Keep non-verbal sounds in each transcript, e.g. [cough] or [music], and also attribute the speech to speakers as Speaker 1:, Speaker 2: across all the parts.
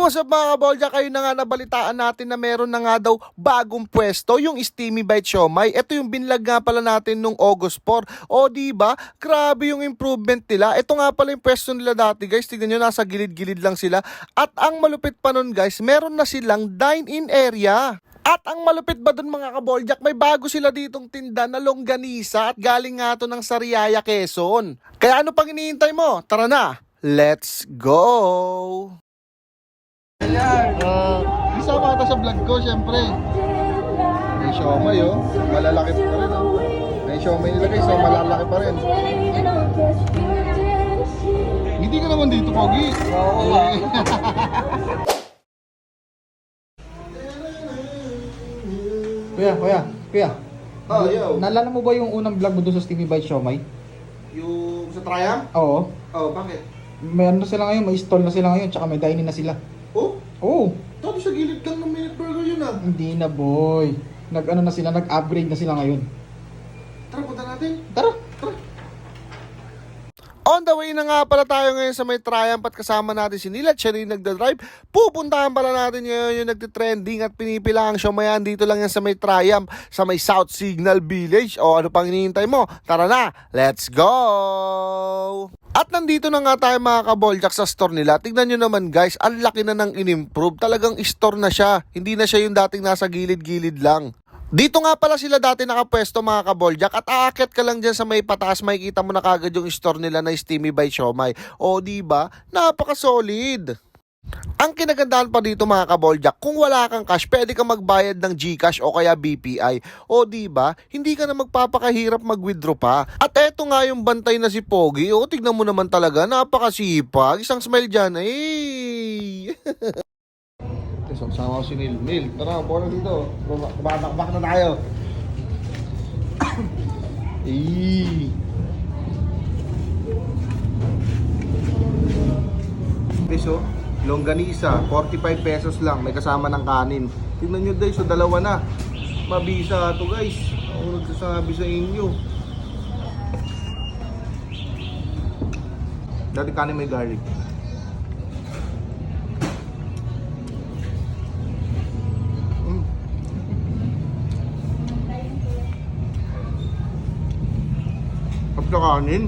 Speaker 1: what's up mga kabolja? Kayo na nga nabalitaan natin na meron na nga daw bagong pwesto, yung Steamy Bite Siomay. Ito yung binlag nga pala natin nung August 4. O di ba? Grabe yung improvement nila. Ito nga pala yung pwesto nila dati guys. Tignan nyo, nasa gilid-gilid lang sila. At ang malupit pa nun guys, meron na silang dine-in area. At ang malupit ba dun mga kaboljak, may bago sila ditong tinda na longganisa at galing nga to ng Sariaya, Quezon. Kaya ano pang iniintay mo? Tara na, let's go! Uh, isama ka sa vlog ko, syempre. May siomay, oh. Malalaki pa rin, oh. May siomay nila guys, so malalaki pa rin. Hindi ka naman dito, Pogi. Oo, [laughs]
Speaker 2: Kuya, kuya, kuya.
Speaker 1: Oh, yo.
Speaker 2: Naalala mo ba yung unang vlog mo doon sa Steamy Bite Siomay?
Speaker 1: Yung sa Triumph?
Speaker 2: Oo.
Speaker 1: Oh, bakit?
Speaker 2: May ano na sila ngayon, may stall na sila ngayon, tsaka may dining na sila.
Speaker 1: Oh,
Speaker 2: Oo.
Speaker 1: dati sa gilid lang ng minute burger yun, ah.
Speaker 2: Hindi na boy. Nag ano na sila, nag-upgrade na sila ngayon.
Speaker 1: Tara, punta natin.
Speaker 2: Tara.
Speaker 1: On the way na nga pala tayo ngayon sa may Triumph at kasama natin si Nila siya rin nagda-drive. Pupuntahan pala natin ngayon yung nagtitrending at pinipila ang siyomayan dito lang yan sa may Triumph sa may South Signal Village. O ano pang hinihintay mo? Tara na, let's go! At nandito na nga tayo mga kaboljak sa store nila. Tignan nyo naman guys, ang laki na ng in-improve. Talagang store na siya. Hindi na siya yung dating nasa gilid-gilid lang. Dito nga pala sila dati nakapwesto mga kaboljak at aakyat ka lang dyan sa may pataas makikita mo na kagad yung store nila na Steamy by Siomay. O di ba? Napaka-solid. Ang kinagandahan pa dito mga kaboljak, kung wala kang cash, pwede ka magbayad ng GCash o kaya BPI. O di ba? Hindi ka na magpapakahirap mag-withdraw pa. At eto nga yung bantay na si Pogi. O tignan mo naman talaga, napakasipag. Isang smile dyan. Eh. [laughs] So, sama ko si Neil. Neil, tara, na dito. Babakbak na tayo. [coughs] Eh. Peso, longganisa, 45 pesos lang, may kasama ng kanin. Tingnan nyo guys, so dalawa na. Mabisa to guys. Ako nagsasabi sa inyo. Dati kanin may garlic. Pagka kanin,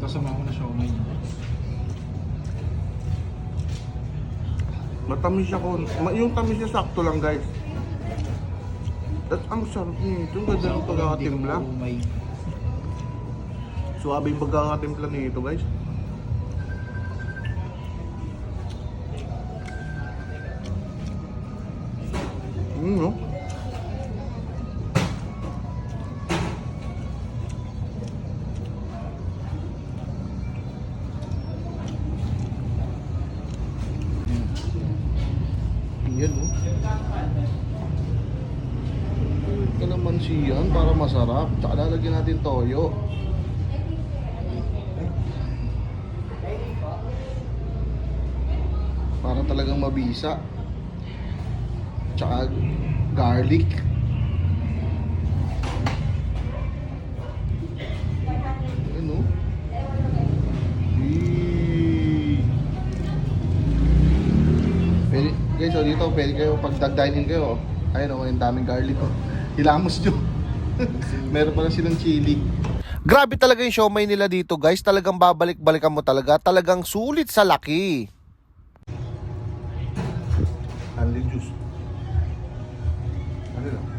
Speaker 2: Kasama ko na Siomay.
Speaker 1: matamis siya ko. Yung tamis niya sakto lang guys. At ang sarap nito. Ang ganda ng pagkakatimpla. Suwabe yung pagkakatimpla nito guys. Yan, no? Ito naman siyan para masarap. Tsaka lalagyan natin toyo. Para talagang mabisa. Tsaka garlic. Guys, so dito, pwede kayo, pag dining kayo, ayun o, yung daming garlic ko. Hilamos nyo. [laughs] Meron pa lang silang chili. Grabe talaga yung siomay nila dito guys. Talagang babalik-balikan mo talaga. Talagang sulit sa laki. Only juice. Ano lang?